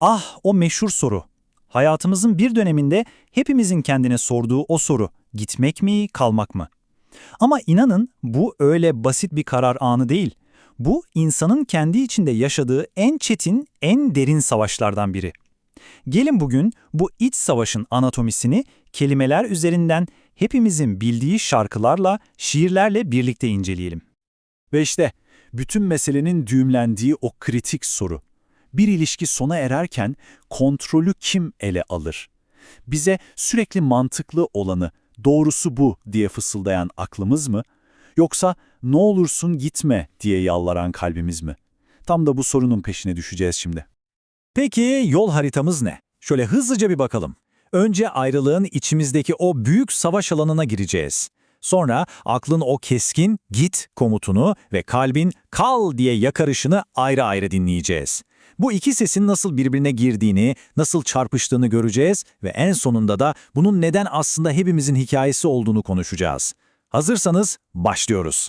Ah o meşhur soru. Hayatımızın bir döneminde hepimizin kendine sorduğu o soru. Gitmek mi, kalmak mı? Ama inanın bu öyle basit bir karar anı değil. Bu insanın kendi içinde yaşadığı en çetin, en derin savaşlardan biri. Gelin bugün bu iç savaşın anatomisini kelimeler üzerinden hepimizin bildiği şarkılarla, şiirlerle birlikte inceleyelim. Ve işte bütün meselenin düğümlendiği o kritik soru. Bir ilişki sona ererken kontrolü kim ele alır? Bize sürekli mantıklı olanı, doğrusu bu diye fısıldayan aklımız mı? Yoksa ne olursun gitme diye yalvaran kalbimiz mi? Tam da bu sorunun peşine düşeceğiz şimdi. Peki yol haritamız ne? Şöyle hızlıca bir bakalım. Önce ayrılığın içimizdeki o büyük savaş alanına gireceğiz. Sonra aklın o keskin git komutunu ve kalbin kal diye yakarışını ayrı ayrı dinleyeceğiz. Bu iki sesin nasıl birbirine girdiğini, nasıl çarpıştığını göreceğiz ve en sonunda da bunun neden aslında hepimizin hikayesi olduğunu konuşacağız. Hazırsanız başlıyoruz.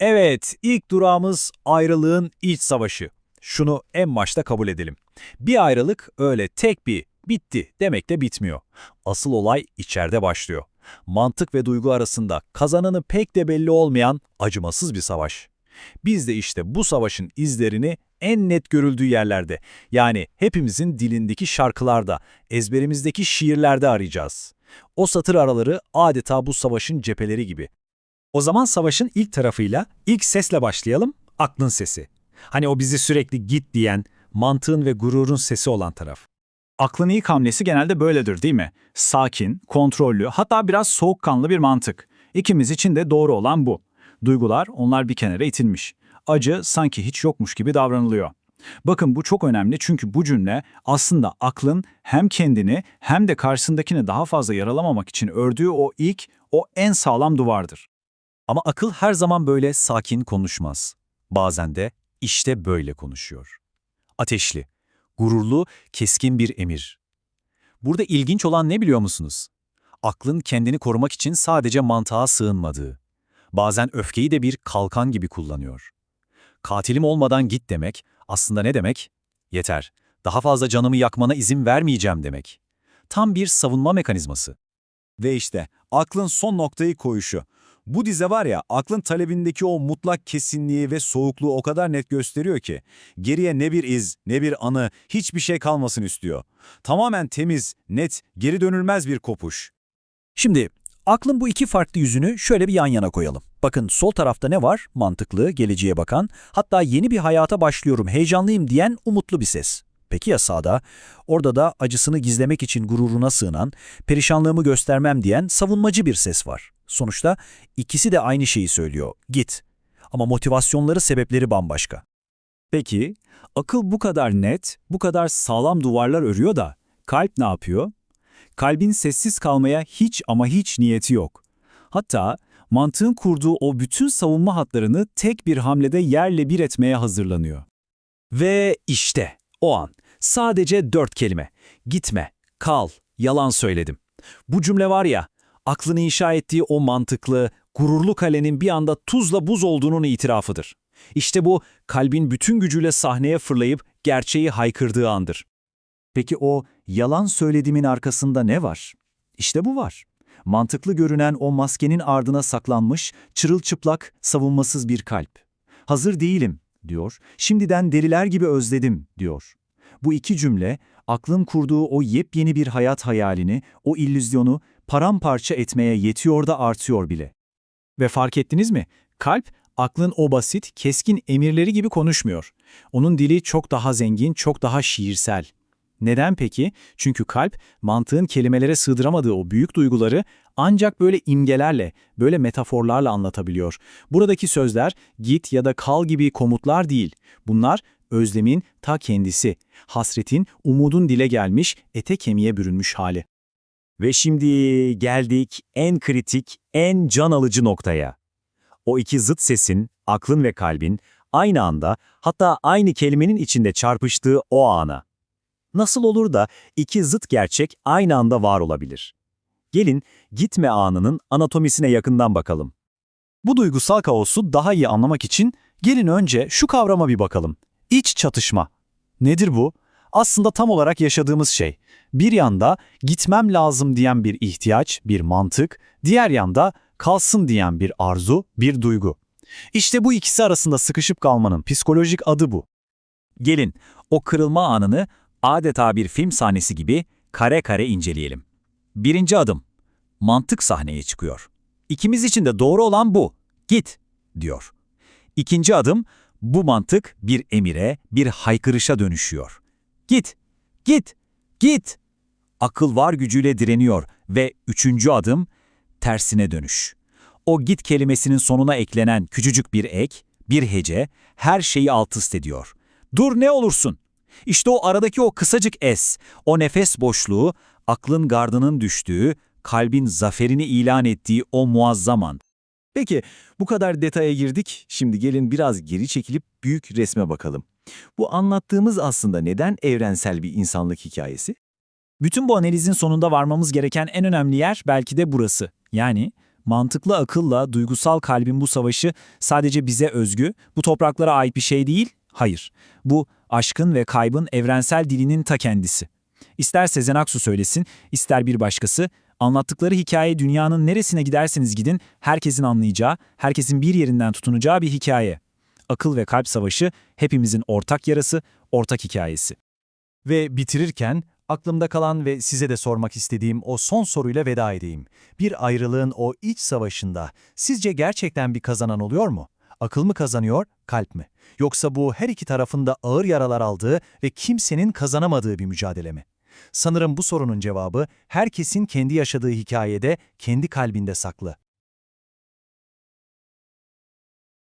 Evet, ilk durağımız ayrılığın iç savaşı. Şunu en başta kabul edelim. Bir ayrılık öyle tek bir bitti demekle bitmiyor. Asıl olay içeride başlıyor. Mantık ve duygu arasında kazananı pek de belli olmayan acımasız bir savaş. Biz de işte bu savaşın izlerini en net görüldüğü yerlerde, yani hepimizin dilindeki şarkılarda, ezberimizdeki şiirlerde arayacağız. O satır araları adeta bu savaşın cepheleri gibi. O zaman savaşın ilk tarafıyla, ilk sesle başlayalım, aklın sesi. Hani o bizi sürekli git diyen, mantığın ve gururun sesi olan taraf. Aklın ilk hamlesi genelde böyledir değil mi? Sakin, kontrollü, hatta biraz soğukkanlı bir mantık. İkimiz için de doğru olan bu. Duygular, onlar bir kenara itilmiş. Acı sanki hiç yokmuş gibi davranılıyor. Bakın bu çok önemli çünkü bu cümle aslında aklın hem kendini hem de karşısındakini daha fazla yaralamamak için ördüğü o ilk, o en sağlam duvardır. Ama akıl her zaman böyle sakin konuşmaz. Bazen de işte böyle konuşuyor. Ateşli, gururlu, keskin bir emir. Burada ilginç olan ne biliyor musunuz? Aklın kendini korumak için sadece mantığa sığınmadığı. Bazen öfkeyi de bir kalkan gibi kullanıyor. Katilim olmadan git demek aslında ne demek? Yeter, daha fazla canımı yakmana izin vermeyeceğim demek. Tam bir savunma mekanizması. Ve işte aklın son noktayı koyuşu. Bu dize var ya aklın talebindeki o mutlak kesinliği ve soğukluğu o kadar net gösteriyor ki geriye ne bir iz ne bir anı hiçbir şey kalmasın istiyor. Tamamen temiz, net, geri dönülmez bir kopuş. Şimdi aklın bu iki farklı yüzünü şöyle bir yan yana koyalım. Bakın sol tarafta ne var? Mantıklı, geleceğe bakan, hatta yeni bir hayata başlıyorum, heyecanlıyım diyen umutlu bir ses. Peki ya sağda? Orada da acısını gizlemek için gururuna sığınan, perişanlığımı göstermem diyen savunmacı bir ses var. Sonuçta ikisi de aynı şeyi söylüyor, git. Ama motivasyonları, sebepleri bambaşka. Peki, akıl bu kadar net, bu kadar sağlam duvarlar örüyor da kalp ne yapıyor? Kalbin sessiz kalmaya hiç ama hiç niyeti yok. Hatta mantığın kurduğu o bütün savunma hatlarını tek bir hamlede yerle bir etmeye hazırlanıyor. Ve işte o an sadece dört kelime. Gitme, kal, yalan söyledim. Bu cümle var ya, aklını inşa ettiği o mantıklı, gururlu kalenin bir anda tuzla buz olduğunun itirafıdır. İşte bu kalbin bütün gücüyle sahneye fırlayıp gerçeği haykırdığı andır. Peki o yalan söylediğimin arkasında ne var? İşte bu var. Mantıklı görünen o maskenin ardına saklanmış, çırılçıplak, savunmasız bir kalp. Hazır değilim, diyor. Şimdiden deriler gibi özledim, diyor. Bu iki cümle, aklın kurduğu o yepyeni bir hayat hayalini, o illüzyonu paramparça etmeye yetiyor da artıyor bile. Ve fark ettiniz mi? Kalp, aklın o basit, keskin emirleri gibi konuşmuyor. Onun dili çok daha zengin, çok daha şiirsel. Neden peki? Çünkü kalp, mantığın kelimelere sığdıramadığı o büyük duyguları ancak böyle imgelerle, böyle metaforlarla anlatabiliyor. Buradaki sözler git ya da kal gibi komutlar değil. Bunlar özlemin ta kendisi, hasretin, umudun dile gelmiş, ete kemiğe bürünmüş hali. Ve şimdi geldik en kritik, en can alıcı noktaya. O iki zıt sesin, aklın ve kalbin, aynı anda, hatta aynı kelimenin içinde çarpıştığı o ana. Nasıl olur da iki zıt gerçek aynı anda var olabilir? Gelin gitme anının anatomisine yakından bakalım. Bu duygusal kaosu daha iyi anlamak için gelin önce şu kavrama bir bakalım. İç çatışma. Nedir bu? Aslında tam olarak yaşadığımız şey. Bir yanda gitmem lazım diyen bir ihtiyaç, bir mantık, diğer yanda kalsın diyen bir arzu, bir duygu. İşte bu ikisi arasında sıkışıp kalmanın psikolojik adı bu. Gelin, o kırılma anını adeta bir film sahnesi gibi kare kare inceleyelim. Birinci adım. Mantık sahneye çıkıyor. İkimiz için de doğru olan bu. Git, diyor. İkinci adım, bu mantık bir emire, bir haykırışa dönüşüyor. Git, git, git. Akıl var gücüyle direniyor ve üçüncü adım, tersine dönüş. O git kelimesinin sonuna eklenen küçücük bir ek, bir hece, her şeyi alt üst ediyor. Dur ne olursun. İşte o aradaki o kısacık es, o nefes boşluğu, aklın gardının düştüğü, kalbin zaferini ilan ettiği o muazzam an. Peki bu kadar detaya girdik. Şimdi gelin biraz geri çekilip büyük resme bakalım. Bu anlattığımız aslında neden evrensel bir insanlık hikayesi? Bütün bu analizin sonunda varmamız gereken en önemli yer belki de burası. Yani mantıklı akılla duygusal kalbin bu savaşı sadece bize özgü, bu topraklara ait bir şey değil, hayır. Bu aşkın ve kaybın evrensel dilinin ta kendisi. İster Sezen Aksu söylesin, ister bir başkası, anlattıkları hikaye dünyanın neresine giderseniz gidin, herkesin anlayacağı, herkesin bir yerinden tutunacağı bir hikaye. Akıl ve kalp savaşı hepimizin ortak yarası, ortak hikayesi. Ve bitirirken aklımda kalan ve size de sormak istediğim o son soruyla veda edeyim. Bir ayrılığın o iç savaşında sizce gerçekten bir kazanan oluyor mu? Akıl mı kazanıyor, kalp mi? Yoksa bu her iki tarafında ağır yaralar aldığı ve kimsenin kazanamadığı bir mücadele mi? Sanırım bu sorunun cevabı herkesin kendi yaşadığı hikayede, kendi kalbinde saklı.